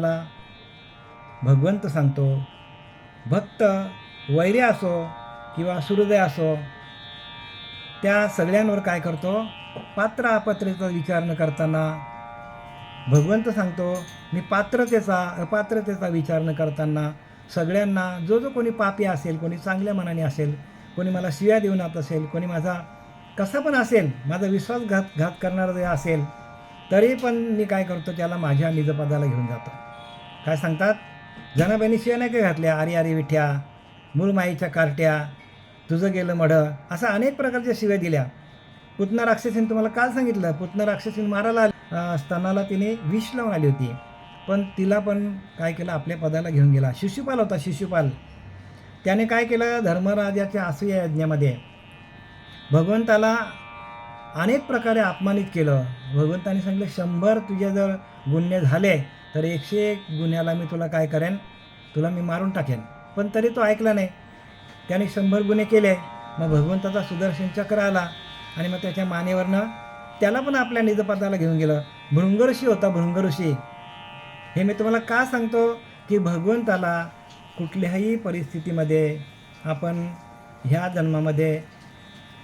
भगवंताला भगवंत सांगतो भक्त वैर्य असो किंवा सूर्योदय असो त्या सगळ्यांवर काय करतो? पात्र अपात्रतेचा विचार न करताना. भगवंत सांगतो मी पात्रतेचा अपात्रतेचा विचार न करताना सगळ्यांना जो जो कोणी पापी असेल कोणी चांगल्या मनाने असेल कोणी मला शिव्या देऊन आत असेल कोणी माझा कसा पण असेल माझा विश्वासघात घात करणारा जे असेल तरी पण मी काय करतो त्याला माझ्या निजपदाला घेऊन जातो. काय सांगतात? जनाबाईंनी शिव्या नाही काय घातल्या आरी आरी विठ्या मूळमाईच्या कार्ट्या तुझं गेलं मढ असा अनेक प्रकारच्या शिव्या दिल्या. पुतना राक्षसीने तुम्हाला काल सांगितलं पुतना राक्षसीने मारायला स्तनाला तिने विष लावून आली होती. पण तिला पण काय केलं आपल्या पदाला घेऊन गेला. शिशुपाल होता शिशुपाल. त्याने काय केलं धर्मराजाच्या आसूया यज्ञामध्ये. भगवंताला अनेक प्रकारे अपमानित केलं. भगवंताने सांगितलं शंभर तुझे जर गुन्हे झाले. तर एकशे एक गुन्ह्याला मी तुला काय करेन तुला मी मारून टाकेन. पण तरी तो ऐकला नाही. त्याने शंभर गुन्हे केले मग भगवंताचा सुदर्शन चक्र आला आणि मग त्याच्या मानेवरनं त्याला पण आपल्या निजपदाला घेऊन गेलं. भृंगऋषी होता भृंगऋषी. हे मी तुम्हाला का सांगतो की भगवंताला कुठल्याही परिस्थितीमध्ये आपण ह्या जन्मामध्ये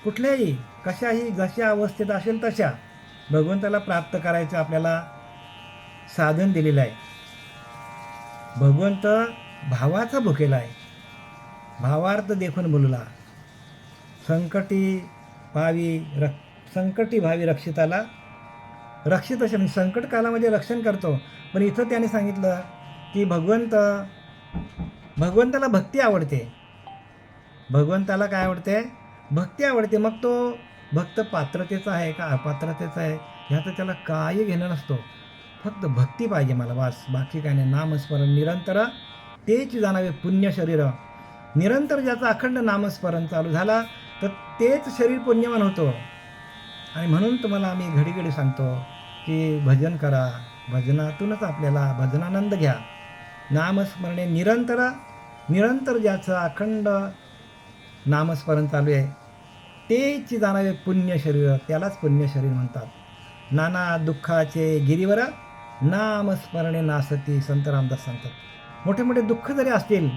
कुठल्याही कशाही जशा अवस्थेत असेल तशा भगवंताला प्राप्त करायचं आपल्याला साधन दिलेलं आहे. भगवंत भावाचा भुकेला आहे. भावार्थ देखून बोलला संकटी भावी रक् संकटी भावी रक्षिताला रक्षित असे म्हणजे संकट कालामध्ये रक्षण करतो. पण इथं त्याने सांगितलं की भगवंत भगवंताला भक्ती आवडते. भगवंताला काय आवडते? भक्ती आवडते. मग तो भक्त पात्रतेचा आहे का अपात्रतेचा आहे? ह्याचं त्याला काही घेणं नसतो. फक्त भक्ती पाहिजे मला वास बाकी काय नाही. नामस्मरण निरंतर. तेच जाणावे पुण्य शरीर. निरंतर ज्याचं अखंड नामस्मरण चालू झाला तर तेच शरीर पुण्यवान होतो. आणि म्हणून तुम्हाला आम्ही घडी घडी सांगतो की भजन करा. भजनातूनच आपल्याला भजनानंद घ्या. नामस्मरणे निरंतर. निरंतर ज्याचं अखंड नामस्मरण चालू आहे तेच जाणावे पुण्य शरीर त्यालाच पुण्य शरीर म्हणतात. नाना दुःखाचे गिरीवर नामस्मरणे नासती संत रामदास सांगतात. मोठे मोठे दुःख जरी असतील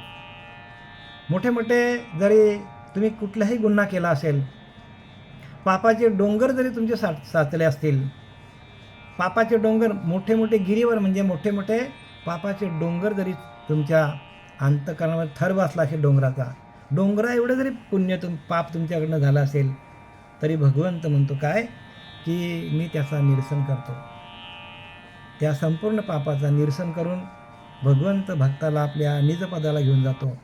मोठे मोठे जरी तुम्ही कुठलाही गुन्हा केला असेल पापाचे डोंगर जरी तुमचे सा साचले असतील पापाचे डोंगर मोठे मोठे गिरीवर म्हणजे मोठे मोठे पापाचे डोंगर जरी तुमच्या अंतकरणावर थर बसला असेल डोंगराचा डोंगरा एवढं जरी पुण्य तुम पाप तुमच्याकडनं झालं असेल तरी भगवंत म्हणतो काय की मी त्याचा निरसन करतो. त्या संपूर्ण पापाचा निरसन करून भगवंत भक्ताला आपल्या निजपदाला घेऊन जातो.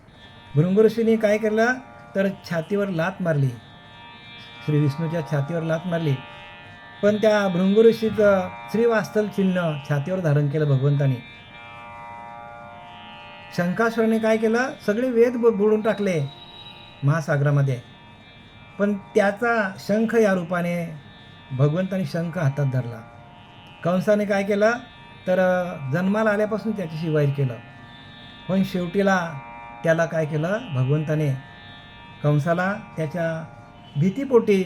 भृंगऋषीने काय केलं? तर छातीवर लात मारली. श्री विष्णूच्या छातीवर लात मारली. पण त्या भृंगऋषीचं श्रीवास्तल चिन्ह छातीवर धारण केलं भगवंतानी. शंकासुराने काय केलं? सगळे वेद बुडून टाकले महासागरामध्ये. पण त्याचा शंख या रूपाने भगवंतानी शंख हातात धरला. कंसाने काय केलं? तर जन्माला आल्यापासून त्याच्याशी वैर केलं. पण शेवटीला त्याला काय केलं? भगवंताने कंसाला त्याच्या भीतीपोटी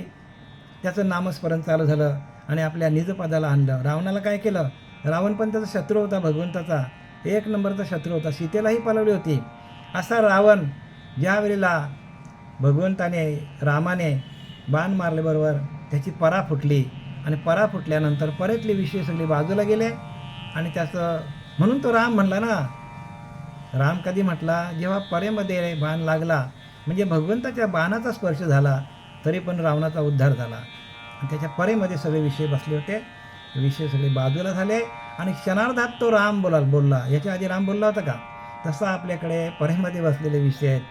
त्याचं नामस्मरण चालू झालं आणि आपल्या निजपदाला आणलं. रावणाला काय केलं? रावण पण त्याचा शत्रू होता भगवंताचा. एक नंबरचा शत्रू होता. सीतेलाही पलवली होती. असा रावण ज्या वेळेला भगवंताने रामाने बाण मारल्याबरोबर त्याची परा फुटली आणि परा फुटल्यानंतर परेतले विषय सगळे बाजूला गेले. आणि त्याचं म्हणून तो राम म्हणला ना राम कधी म्हटला जेव्हा परेमध्ये बाण लागला म्हणजे भगवंताच्या बाणाचा स्पर्श झाला तरी पण रावणाचा उद्धार झाला. आणि त्याच्या परेमध्ये सगळे विषय बसले होते. विषय सगळे बाजूला झाले. आणि क्षणार्धात तो राम बोला बोलला. याच्या आधी राम बोलला होता का? तसा आपल्याकडे परेमध्ये बसलेले विषय आहेत.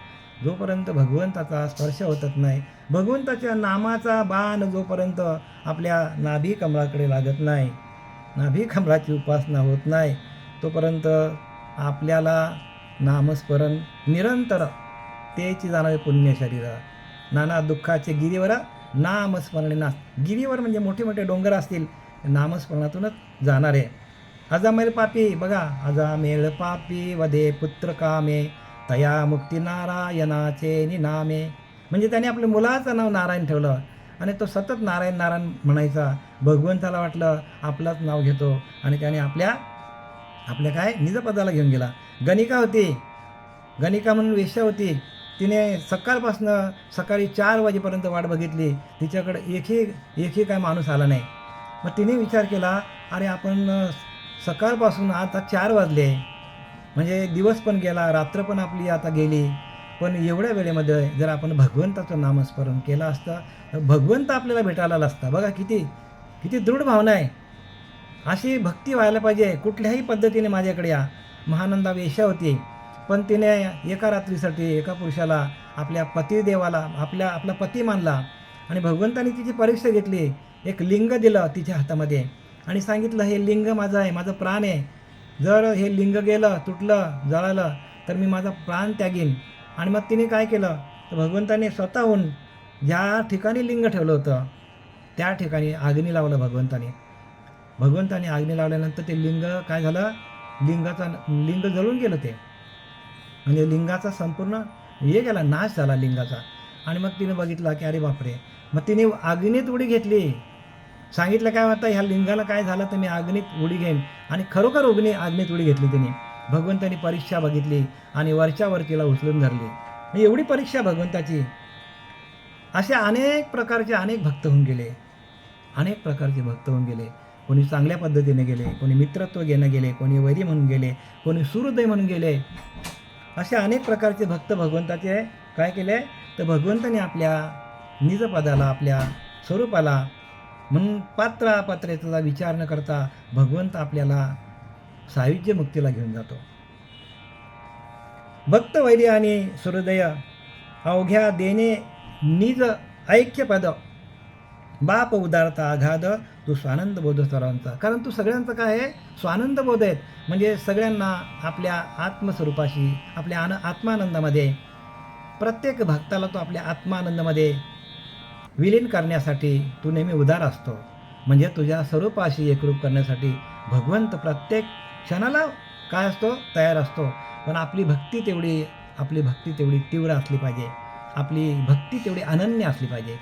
जोपर्यंत भगवंताचा स्पर्श होतच नाही भगवंताच्या नामाचा बाण जोपर्यंत आपल्या नाभी कमळाकडे लागत नाही नाभी कमळाची उपासना होत नाही तोपर्यंत आपल्याला नामस्मरण निरंतर तेची जाणारे पुण्य शरीर नाना दुःखाचे गिरीवर नामस्मरणे ना गिरीवर म्हणजे मोठे मोठे डोंगर असतील नामस्मरणातूनच जाणारे. आहे अजामेल पापी बघा अजामेल पापी वधे पुत्र कामे. तया मुक्ती नारायणाचे निनामे. म्हणजे त्याने आपल्या मुलाचं नाव नारायण ठेवलं आणि तो सतत नारायण नारायण म्हणायचा. भगवंताला वाटलं आपलंच नाव घेतो. आणि त्याने आपल्या आपल्या काय निजपदाला घेऊन गेला. गणिका होती. गणिका म्हणून वेश्या होती. तिने सकाळपासनं सकाळी चार वाजेपर्यंत वाट बघितली. तिच्याकडे एकही एकही काय माणूस आला नाही. मग तिने विचार केला अरे आपण सकाळपासून आता चार वाजले. म्हणजे दिवस पण गेला रात्र पण आपली आता गेली. पण एवढ्या वेळेमध्ये जर आपण भगवंताचं नामस्मरण केलं असतं तर भगवंत आपल्याला भेटायला असता. बघा किती किती दृढ भावना आहे. अशी भक्ती व्हायला पाहिजे कुठल्याही पद्धतीने माझ्याकडे या. महानंदा वेशा होती. पण तिने एका रात्रीसाठी एका पुरुषाला आपल्या पतिदेवाला आपल्या आपला पती मानला. आणि भगवंताने तिची परीक्षा घेतली. एक लिंग दिलं तिच्या हातामध्ये. आणि सांगितलं हे लिंग माझं आहे माझं प्राण आहे. जर हे लिंग गेलं तुटलं जळालं तर मी माझा प्राण त्यागीन. आणि मग तिने काय केलं? तर भगवंताने स्वतःहून ज्या ठिकाणी लिंग ठेवलं होतं त्या ठिकाणी आग्नी लावलं भगवंताने. भगवंताने आग्नी लावल्यानंतर ते लिंग काय झालं? लिंगाचा लिंग जळून गेलं ते. म्हणजे लिंगाचा संपूर्ण हे गेला नाश झाला लिंगाचा. आणि मग तिने बघितलं की अरे बापरे मग तिने अग्नीत उडी घेतली. सांगितलं काय होतं ह्या लिंगाला काय झालं? तर मी अग्नीत उडी घेईन. आणि खरोखर उग्नी अग्नीत उडी घेतली तिने. भगवंताने परीक्षा बघितली आणि वरच्यावर तिला उचलून धरली. म्हणजे एवढी परीक्षा भगवंताची. असे अनेक प्रकारचे अनेक भक्त होऊन गेले. अनेक प्रकारचे भक्त होऊन गेले. कोणी चांगल्या पद्धतीने गेले कोणी मित्रत्व घेणं गेले कोणी वैरी म्हणून गेले कोणी सूर्योदय म्हणून गेले. असे अनेक प्रकारचे भक्त भगवंताचे काय केले? तर भगवंताने आपल्या निजपदाला आपल्या स्वरूपाला म्हणून पात्र अपात्रतेचा विचार न करता भगवंत आपल्याला सायुज्य मुक्तीला घेऊन जातो. भक्त वैर्य आणि सूर्योदय अवघ्या देणे निज ऐक्यपद बाप उदारता आघाद तू स्वानंद बोध सर्वांचा. कारण तू सगळ्यांचा काय आहे? स्वानंद बोध आहेत. म्हणजे सगळ्यांना आपल्या आत्मस्वरूपाशी आपल्या आन आत्मानंदामध्ये प्रत्येक भक्ताला तो आपल्या आत्मानंदामध्ये विलीन करण्यासाठी तू नेहमी उदार असतो. म्हणजे तुझ्या स्वरूपाशी एकरूप करण्यासाठी भगवंत प्रत्येक क्षणाला काय असतो? तयार असतो. पण आपली भक्ती तेवढी आपली भक्ती तेवढी तीव्र असली पाहिजे. आपली भक्ती तेवढी अनन्य असली पाहिजे.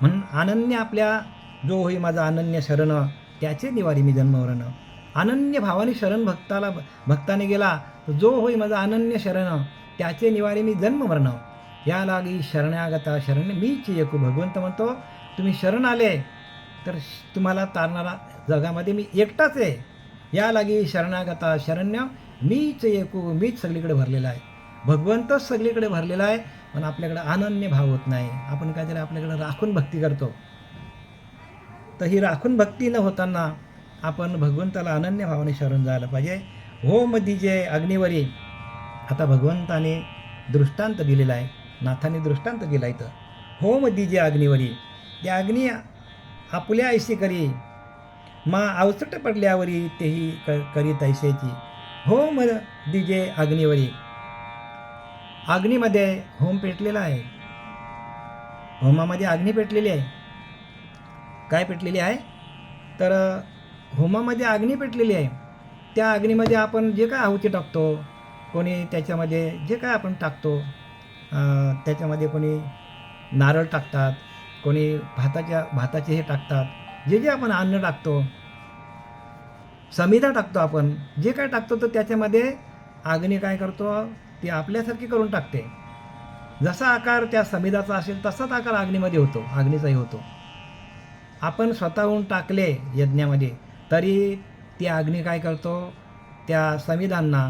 म्हणून अनन्य आपल्या जो होई माझा अनन्य शरण त्याचे निवारी मी जन्मवरण. अनन्य भावाने शरण भक्ताला भक्ताने गेला जो होई माझा अनन्य शरण त्याचे निवारी मी जन्मवरण. या लागी शरणागता शरण. मीच एकू भगवंत म्हणतो तुम्ही शरण आले तर श- तुम्हाला तारणारा जगामध्ये मी एकटाच आहे. या लागी शरणागता शरण्य. मीच एकू मीच सगळीकडे भरलेला आहे. भगवंतच सगळीकडे भरलेला आहे पण आपल्याकडे अनन्य भाव होत नाही. आपण काहीतरी आपल्याकडे राखून भक्ती करतो. तर ही राखून भक्ती न होताना आपण भगवंताला अनन्य भावाने शरण जायला पाहिजे. हो मधी जे अग्निवरी. आता भगवंताने दृष्टांत दिलेला आहे. नाथाने दृष्टांत केला इथं. हो मधी जे अग्निवरी त्या अग्नी आपल्या ऐशी करी मा अवचट पडल्यावरी तेही क करी तैसेची हो म दिजे अग्निवरी अग्नीमध्ये होम पेटलेला आहे. होमामध्ये अग्नी पेटलेली आहे. काय पेटलेली आहे? तर होमामध्ये अग्नी पेटलेली आहे. त्या अग्नीमध्ये आपण जे काय आहुती टाकतो कोणी त्याच्यामध्ये जे काय आपण टाकतो त्याच्यामध्ये कोणी नारळ टाकतात कोणी भाताच्या भाताचे हे टाकतात. जे जे आपण अन्न टाकतो समिधा टाकतो आपण जे काय टाकतो तर त्याच्यामध्ये अग्नी काय करतो ती आपल्यासारखी करून टाकते. जसा आकार त्या समिधाचा असेल तसाच आकार अग्नीमध्ये होतो अग्नीचाही होतो. आपण स्वतःहून टाकले यज्ञामध्ये तरी ती अग्नी काय करतो त्या समिधांना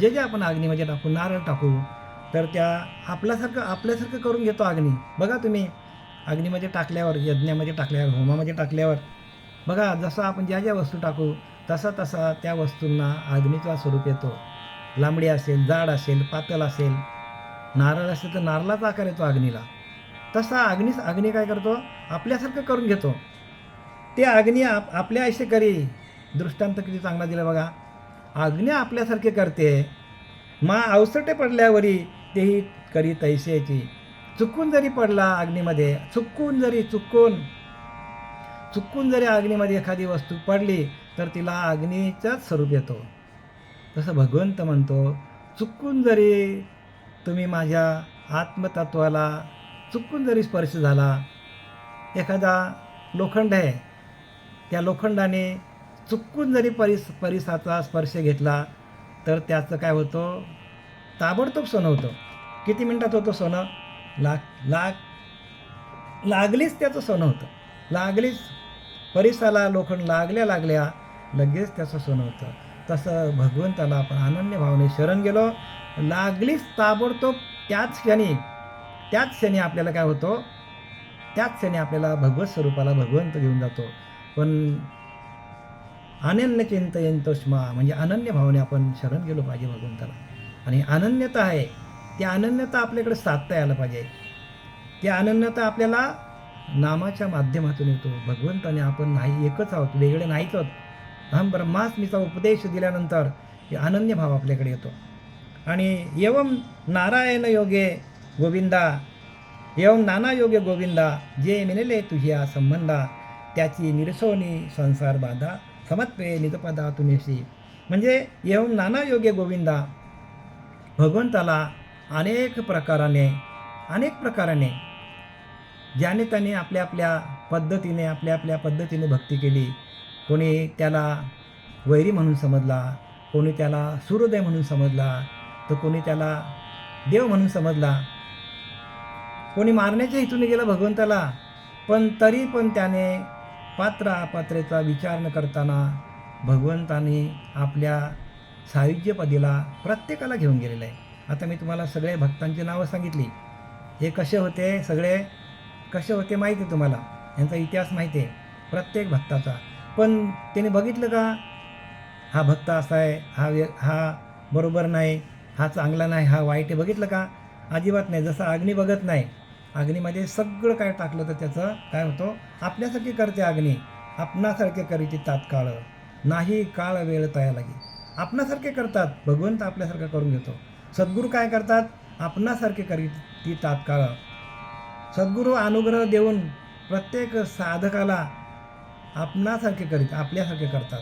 जे जे आपण अग्नीमध्ये टाकू नारळ टाकू तर त्या आपल्यासारखं आपल्यासारखं करून घेतो अग्नी. बघा तुम्ही. अग्नीमध्ये टाकल्यावर यज्ञामध्ये टाकल्यावर होमामध्ये टाकल्यावर बघा जसं आपण ज्या ज्या वस्तू टाकू तसा तसा त्या वस्तूंना अग्नीचा स्वरूप येतो. लांबडी असेल जाड असेल पातळ असेल नारळ असेल तर नारळाचा आकार येतो अग्नीला. तसा अग्नी अग्नी काय करतो? आपल्यासारखं करून घेतो. ते अग्नी आप आपल्या आयुष्य करी. दृष्टांत किती चांगला दिला बघा. अग्नी आपल्यासारखे करते. मा अवसटे पडल्यावरी तेही करी तैसेची. चुकून जरी पडला अग्नीमध्ये चुकून जरी चुकून चुकून जरी अग्नीमध्ये एखादी वस्तू पडली तर तिला अग्नीचाच स्वरूप येतो. तसं भगवंत म्हणतो चुकून जरी तुम्ही माझ्या आत्मतत्वाला चुकून जरी स्पर्श झाला एखादा लोखंड आहे त्या लोखंडाने चुकून जरी परिस परिसाचा स्पर्श घेतला तर त्याचं काय होतं? ताबडतोब सोनं होतं किती मिनटात होतं सोनं? लाग लाग लागलीच त्याचं सोनं होतं लागलीच परिसाला लोखंड लागल्या लागल्या लगेच त्याचं सोनं होतं तसं भगवंताला आपण अनन्य भावने शरण गेलो. लागलीच ताबडतोब त्याच क्षणी त्याच क्षणी आपल्याला काय होतं? त्याच क्षणी आपल्याला भगवत स्वरूपाला भगवंत घेऊन जातो. पण अनन्य चिंतयंतोष्मा म्हणजे अनन्य भावने आपण शरण गेलो पाहिजे भगवंताला. आणि अनन्यता आहे. ती अनन्यता आपल्याकडे साधता यायला पाहिजे. ती अनन्यता आपल्याला नामाच्या माध्यमातून येतो. भगवंताने आपण नाही एकच आहोत वेगळे नाहीच आहोत. अहम ब्रह्मास्मीचा उपदेश दिल्यानंतर अनन्य भाव आपल्याकडे येतो. आणि एवम नारायण योगे गोविंदा एवम नाना योगे गोविंदा जे मिळले तुझ्या संबंधा त्याची निरसोनी संसार बाधा समत्वे निजपदा तुनेशी म्हणजे एवम नाना योगे गोविंदा भगवंताला अनेक प्रकाराने अनेक प्रकाराने ज्याने त्याने आपल्या आपल्या पद्धतीने आपल्या आपल्या पद्धतीने भक्ती केली. कोणी त्याला वैरी म्हणून समजला कोणी त्याला सूर्योदय म्हणून समजला तर कोणी त्याला देव म्हणून समजला. कोणी मारण्याच्या हेतूने गेला भगवंताला पण तरी पण त्याने पात्र अपात्रेचा विचार न करताना भगवंताने आपल्या सायुज्यपदीला प्रत्येकाला घेऊन गेलेलं आहे. आता मी तुम्हाला सगळे भक्तांची नावं सांगितली. हे कसे होते सगळे? कसे होते माहिती आहे तुम्हाला? यांचा इतिहास माहिती आहे. प्रत्येक भक्ताचा. पण त्याने बघितलं का? हा भक्त असा आहे हा व्य हा बरोबर नाही हा चांगला नाही हा वाईट आहे. बघितलं का? अजिबात नाही. जसं अग्नी बघत नाही अग्नीमध्ये सगळं काय टाकलं तर त्याचं काय होतं? आपल्यासारखी करते अग्नी. आपणासारखे करीती तात्काळ. नाही काळ वेळ तया लागेल. आपणासारखे करतात. भगवंत आपल्यासारखं करून घेतो. सद्गुरू काय करतात? आपणासारखे करीत ती तात्काळ. सद्गुरू अनुग्रह देऊन प्रत्येक साधकाला आपणासारखे करीत आपल्यासारखे करतात.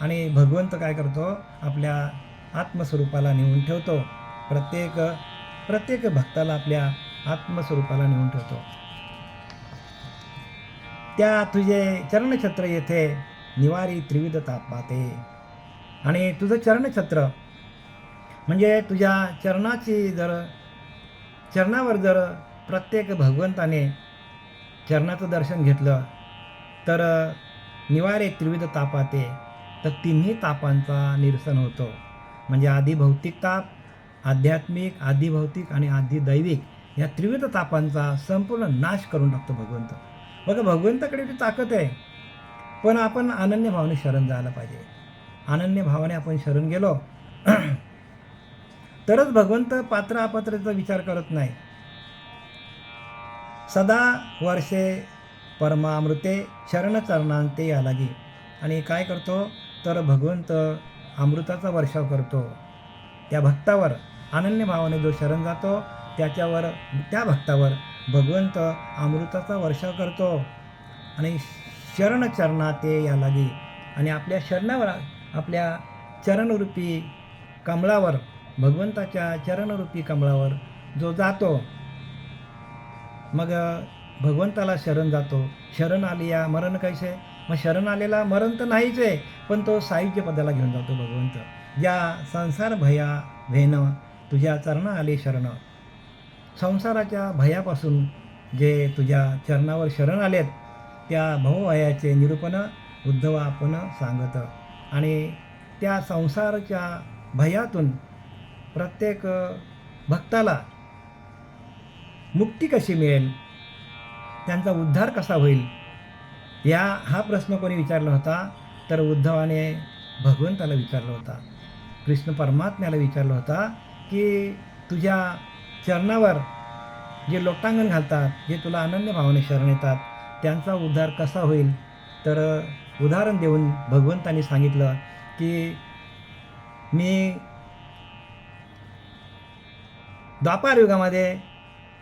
आणि भगवंत काय करतो? आपल्या आत्मस्वरूपाला नेऊन ठेवतो. प्रत्येक प्रत्येक भक्ताला आपल्या आत्मस्वरूपाला नेऊन ठेवतो. त्या तुझे चरणछत्र येथे निवारी त्रिविध तापाते आणि तुझं चरणछत्र. म्हणजे तुझ्या चरणाची जर चरणावर जर प्रत्येक भगवंताने चरणाचं दर्शन घेतलं तर निवारे त्रिविध तापाते तर तिन्ही तापांचा निरसन होतो. म्हणजे आधी भौतिक ताप आध्यात्मिक आधी भौतिक आणि आधी दैविक या त्रिविध तापांचा संपूर्ण नाश करून टाकतो भगवंत. बघा भगवंताकडे ती ताकद आहे पण आपण अनन्य भावने शरण जायला पाहिजे. अनन्य भावाने आपण शरण गेलो. तरच भगवंत पात्र अपात्राचा विचार करत नाही. सदा वर्षे परमामृते शरणचरणांते यालागी. आणि काय करतो? तर भगवंत अमृताचा वर्षाव करतो. त्या भक्तावर अनन्य भावाने जो शरण जातो त्याच्यावर त्या भक्तावर भगवंत अमृताचा वर्षाव करतो. आणि शरणचरणाते ते यालागी. आणि आपल्या शरणावर आपल्या चरणरूपी कमळावर भगवंताच्या चरणरूपी कमळावर जो जातो मग भगवंताला शरण जातो. शरण आली या मरण कैसे? मग शरण आलेला मरण तर नाहीच आहे पण तो साहित्य पदाला घेऊन जातो भगवंत. या संसार भया भेन तुझ्या चरणा आले शरण. संसाराच्या भयापासून जे तुझ्या चरणावर शरण आलेत त्या भवभयाचे निरूपण उद्धव आपण सांगत. आणि त्या संसारच्या भयातून प्रत्येक भक्ताला मुक्ती कशी मिळेल? त्यांचा उद्धार कसा होईल? या हा प्रश्न कोणी विचारला होता तर उद्धवाने भगवंताला विचारला होता. कृष्ण परमात्म्याला विचारला होता की तुझ्या चरणावर जे लोटांगण घालतात जे तुला अनन्य भावाने शरण येतात त्यांचा उद्धार कसा होईल? तर उदाहरण देऊन भगवंतांनी सांगितलं की मी द्वापार युगामध्ये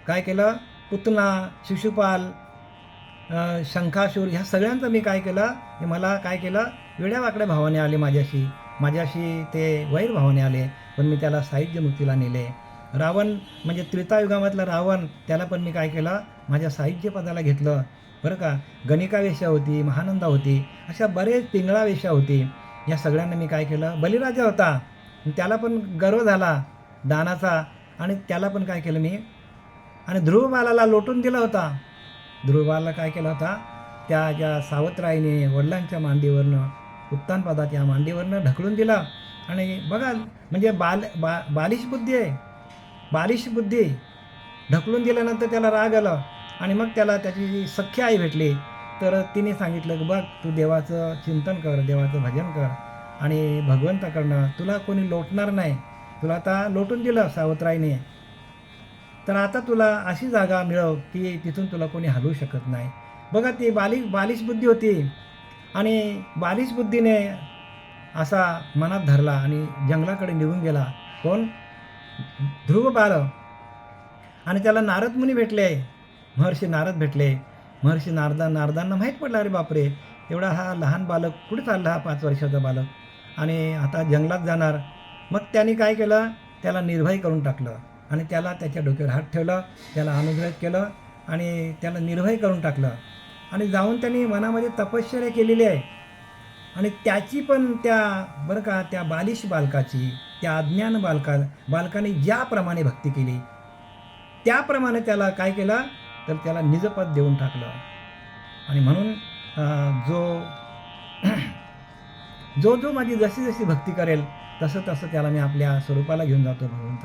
काय केलं? पुतना शिशुपाल शंखाशूर ह्या सगळ्यांचं मी काय केलं? हे मला काय केलं? वेड्यावाकड्या भावाने आले माझ्याशी. माझ्याशी ते वैर भावाने आले पण मी त्याला साहित्य मुक्तीला नेले. रावण म्हणजे त्रेतायुगामधला रावण त्याला पण मी काय केलं? माझ्या साहित्य पदाला घेतलं. बरं का? गणिका वेश्या होती महानंदा होती अशा बरेच पिंगळा वेश्या होती. या सगळ्यांना मी काय केलं? बलिराजा होता. त्याला पण गर्व झाला दानाचा. आणि त्याला पण काय केलं मी? आणि ध्रुवबालाला लोटून दिला होता. ध्रुवबाला काय केला होता? त्या ज्या सावत्राईने वडिलांच्या मांडीवरनं उत्तानपदात या मांडीवरनं ढकलून दिला. आणि बघा म्हणजे बाल बा बालिश बुद्धी आहे. बालिश बुद्धी. ढकलून दिल्यानंतर त्याला राग आला. आणि मग त्याला त्याची जी सख्य आई भेटली तर तिने सांगितलं की बघ तू देवाचं चिंतन कर देवाचं भजन कर आणि भगवंताकडनं तुला कोणी लोटणार नाही. तुला आता लोटून दिलं सावत्राईने. तर आता तुला अशी जागा मिळव की तिथून तुला कोणी हलवू शकत नाही. बघा ती बालिश बालिश बुद्धी होती. आणि बालिश बुद्धीने असा मनात धरला आणि जंगलाकडे निघून गेला. कोण? ध्रुव बाल. आणि त्याला नारद मुनी भेटले. महर्षी नारद भेटले. महर्षी नारदा नारदांना माहीत पडलं अरे बापरे एवढा हा लहान बालक कुठे चालला हा पाच वर्षाचा बालक? आणि आता जंगलात जाणार. मग त्यांनी काय केलं? त्याला निर्भय करून टाकलं आणि त्याला त्याच्या डोक्यावर हात ठेवलं त्याला अनुग्रहित केलं आणि त्याला निर्भय करून टाकलं. आणि जाऊन त्यांनी मनामध्ये तपश्चर्या केलेली आहे. आणि त्याची पण त्या बरं का त्या बालिश बालकाची त्या अज्ञान बालका बालकाने ज्याप्रमाणे भक्ती केली त्याप्रमाणे त्याला काय केलं? तर त्याला निजपद देऊन टाकलं. आणि म्हणून जो जो जो माझी जशी जशी भक्ती करेल तसं तसं त्याला मी आपल्या स्वरूपाला घेऊन जातो भगवंत.